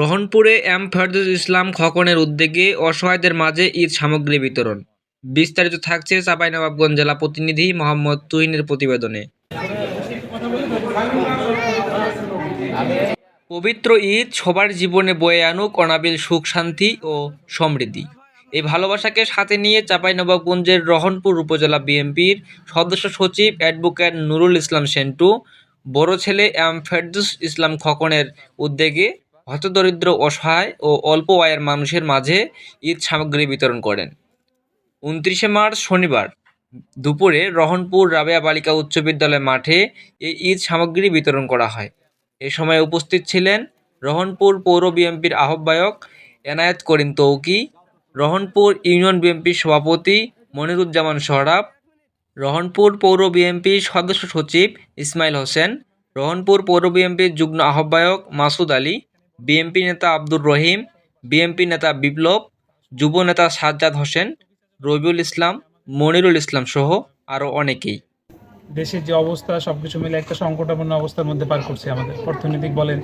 রহনপুরে M Ferdous ইসলাম খকনের উদ্যোগে অসহায়দের মাঝে ঈদ সামগ্রী বিতরণ। বিস্তারিত থাকছে চাঁপাইনবাবগঞ্জ জেলা প্রতিনিধি মোহাম্মদ তুহিনের প্রতিবেদনে। পবিত্র ঈদ সবার জীবনে বয়ে আনুক অনাবিল সুখ, শান্তি ও সমৃদ্ধি। এই ভালোবাসাকে সাথে নিয়ে চাঁপাইনবাবগঞ্জের রহনপুর উপজেলা বিএনপির সদস্য সচিব অ্যাডভোকেট নুরুল ইসলাম সেন্টু, বড় ছেলে এম ফেরদুস ইসলাম খকনের উদ্যোগে হতদরিদ্র, অসহায় ও অল্প আয়ের মানুষের মাঝে ঈদ সামগ্রী বিতরণ করেন। উনত্রিশে মার্চ শনিবার দুপুরে রহনপুর রাবেয়া বালিকা উচ্চ বিদ্যালয় মাঠে এই ঈদ সামগ্রী বিতরণ করা হয়। এ সময় উপস্থিত ছিলেন রহনপুর পৌর বিএনপির আহ্বায়ক এনায়েত করিম তৌকি, রহনপুর ইউনিয়ন বিএনপির সভাপতি মনিরুজ্জামান সহরাব, রহনপুর পৌর বিএনপির সদস্য সচিব ইসমাইল হোসেন, রহনপুর পৌর বিএনপির যুগ্ম আহ্বায়ক মাসুদ আলী বিএনপি নেতা আব্দুর রহিম বিএনপি নেতা বিপ্লব যুব নেতা সাজ্জাদ হোসেন রবিউল ইসলাম মনিরুল ইসলাম সহ আরও অনেকেই। দেশের যে অবস্থা সবকিছু মিলে একটা সংকটাপন্ন অবস্থার মধ্যে পার করছে আমাদের অর্থনৈতিক বলেন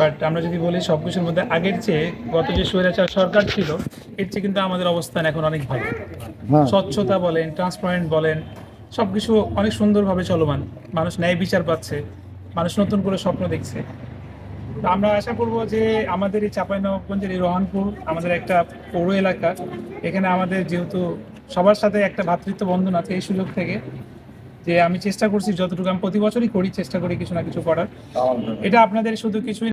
বাট আমরা যদি বলি সবকিছুর মধ্যে আগের চেয়ে গত যে স্বৈরাচার সরকার ছিল এর চেয়ে কিন্তু আমাদের অবস্থান এখন অনেক ভালো। স্বচ্ছতা বলেন ট্রান্সপারেন্ট বলেন সবকিছু অনেক সুন্দরভাবে চলমান। মানুষ ন্যায় বিচার পাচ্ছে মানুষ নতুন করে স্বপ্ন দেখছে। আমরা আশা করব যে আমাদের এই চাঁপাইনবাবগঞ্জের এই রহনপুর আমাদের একটা পৌর এলাকা এখানে আমাদের যেহেতু সবার সাথে একটা ভ্রাতৃত্ব বন্ধন আছে এই সুযোগ থেকে যে আমি চেষ্টা করছি যতটুকু আমি প্রতি বছরই করি চেষ্টা করি কিছু না কিছু করার। এটা আপনাদের শুধু কিছুই